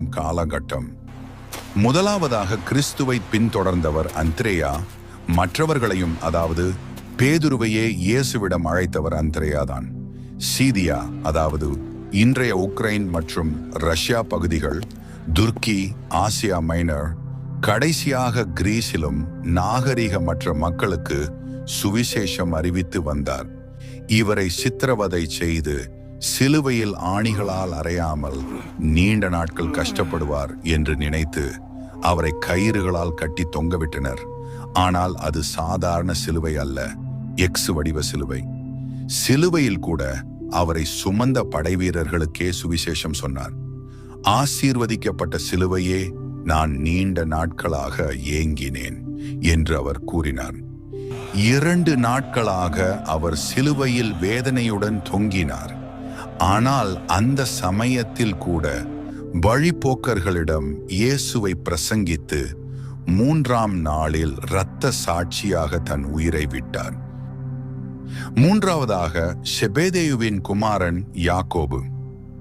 காலகட்டம். முதலாவதாக கிறிஸ்துவை பின்தொடர்ந்தவர் அந்திரேயா மற்றவர்களையும் அதாவது பேதுருவையே இயேசுவிடம் அழைத்தவர் அந்திரேயா தான் சீதியா அதாவது இன்றைய உக்ரைன் மற்றும் ரஷ்யா பகுதிகள் துர்க்கி ஆசியா மைனர் கடைசியாக கிரீஸிலும் நாகரிகமற்ற மக்களுக்கு சுவிசேஷம் அறிவித்து வந்தார். இவரை சித்திரவதை செய்து சிலுவையில் ஆணிகளால் அறையாமல் நீண்ட நாட்கள் கஷ்டப்படுவார் என்று நினைத்து அவரை கயிறுகளால் கட்டி தொங்கவிட்டனர். ஆனால் அது சாதாரண சிலுவை அல்ல எக்ஸ் வடிவ சிலுவை. சிலுவையில் கூட அவரை சுமந்த படைவீரர்களுக்கே சுவிசேஷம் சொன்னார். ஆசீர்வதிக்கப்பட்ட சிலுவையே நான் நீண்ட நாட்களாக ஏங்கினேன் என்று அவர் கூறினார். இரண்டு நாட்களாக அவர் சிலுவையில் வேதனையுடன் தொங்கினார். ஆனால் அந்த சமயத்தில் கூட வழிப்போக்கர்களிடம் இயேசுவை பிரசங்கித்து மூன்றாம் நாளில் இரத்த சாட்சியாக தன் உயிரை விட்டார். மூன்றாவதாக ஷெபேதேயுவின் குமாரன் யாக்கோபு.